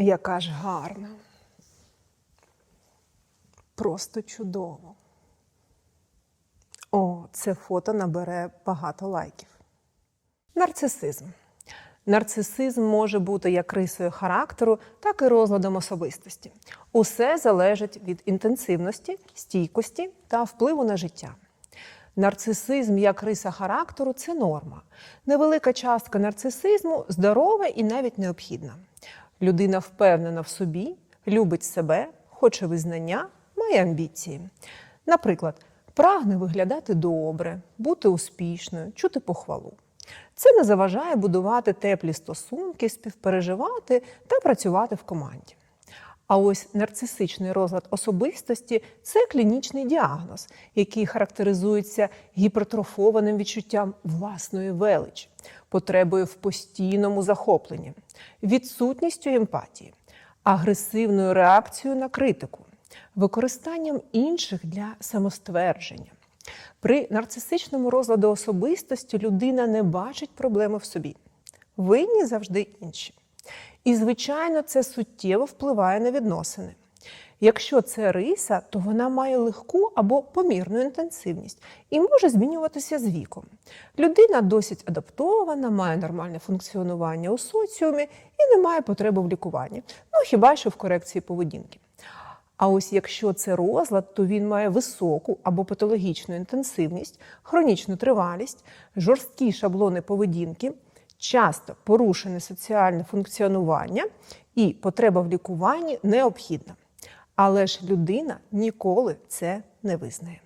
Яка ж гарна. Просто чудово. О, це фото набере багато лайків. Нарцисизм. Нарцисизм може бути як рисою характеру, так і розладом особистості. Усе залежить від інтенсивності, стійкості та впливу на життя. Нарцисизм як риса характеру це норма. Невелика частка нарцисизму здорова і навіть необхідна. Людина впевнена в собі, любить себе, хоче визнання, має амбіції. Наприклад, прагне виглядати добре, бути успішною, чути похвалу. Це не заважає будувати теплі стосунки, співпереживати та працювати в команді. А ось нарцисичний розлад особистості це клінічний діагноз, який характеризується гіпертрофованим відчуттям власної величі, потребою в постійному захопленні, відсутністю емпатії, агресивною реакцією на критику, використанням інших для самоствердження. При нарцисичному розладу особистості людина не бачить проблеми в собі. Винні завжди інші. І, звичайно, це суттєво впливає на відносини. Якщо це риса, то вона має легку або помірну інтенсивність і може змінюватися з віком. Людина досить адаптована, має нормальне функціонування у соціумі і не має потреби в лікуванні, ну хіба що в корекції поведінки. А ось якщо це розлад, то він має високу або патологічну інтенсивність, хронічну тривалість, жорсткі шаблони поведінки, часто порушене соціальне функціонування і потреба в лікуванні необхідна. Але ж людина ніколи це не визнає.